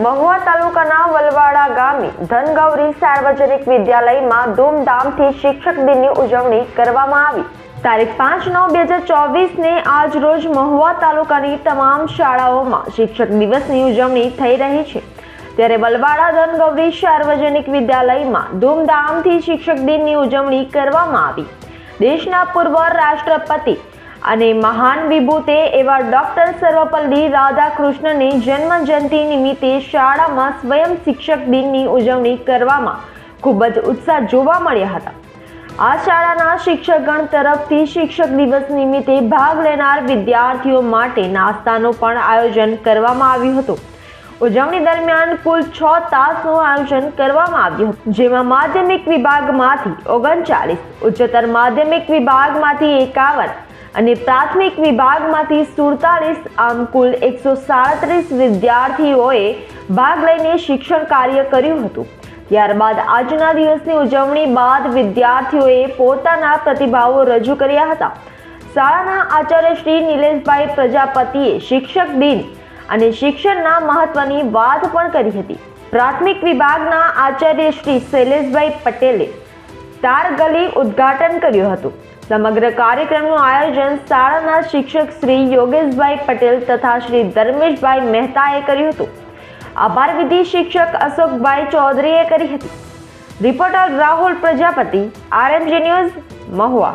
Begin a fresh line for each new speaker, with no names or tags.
મહુવા તાલુકાના વલવાડા ગામે ધનગૌરી સાર્વજનિક વિદ્યાલયમાં ધૂમધામથી શિક્ષક દિનની ઉજવણી કરવામાં આવી. તારીખ પાંચ નવ બે હજાર ચોવીસને આજ રોજ મહુવા તાલુકાની તમામ શાળાઓમાં શિક્ષક દિવસની ઉજવણી થઈ રહી છે. ત્યારે વલવાડા ધનગૌરી સાર્વજનિક વિદ્યાલયમાં ધૂમધામથી શિક્ષક દિનની ઉજવણી કરવામાં આવી. દેશના પૂર્વ રાષ્ટ્રપતિ અને મહાન વિભૂતે એવા ડોક્ટર સર્વપલ્લી રાધાકૃષ્ણની જન્મ જયંતિ નિમિત્તે શાળામાં સ્વયં શિક્ષક દિનની ઉજવણી કરવામાં ખૂબ જ ઉત્સાહ જોવા મળ્યા હતા. આ શાળાના શિક્ષકગણ તરફથી શિક્ષક દિવસ નિમિત્તે ભાગ લેનાર વિદ્યાર્થીઓ માટે નાસ્તાનું પણ આયોજન કરવામાં આવ્યું હતું. ઉજવણી દરમિયાન કુલ છ તાસનું આયોજન કરવામાં આવ્યું હતું, જેમાં માધ્યમિક વિભાગમાંથી ઓગણચાલીસ, ઉચ્ચતર માધ્યમિક વિભાગમાંથી એકાવન અને પ્રાથમિક વિભાગમાંથી સુડતાલીસ આમ કુલ એકસો સાડત્રીસ વિદ્યાર્થીઓએ ભાગ લઈને શિક્ષણ કાર્ય કર્યું હતું. ત્યારબાદ આજના દિવસની ઉજવણી બાદ વિદ્યાર્થીઓએ પોતાના પ્રતિભાવો રજૂ કર્યા હતા. શાળાના આચાર્ય શ્રી નિલેશભાઈ પ્રજાપતિએ શિક્ષક દિન અને શિક્ષણના મહત્વની વાત પણ કરી હતી. પ્રાથમિક વિભાગના આચાર્ય શ્રી શૈલેષભાઈ પટેલે તાર ગલી ઉદ્ઘાટન કર્યું હતું. સમગ્ર કાર્યક્રમનું આયોજન શાળાના શિક્ષક શ્રી યોગેશભાઈ પટેલ તથા શ્રી ધર્મેશભાઈ મહેતાએ કર્યું હતું. આભાર વિધિ શિક્ષક અશોકભાઈ ચૌધરીએ કરી હતી. Reporter Rahul Prajapati, RMG news Mahuva.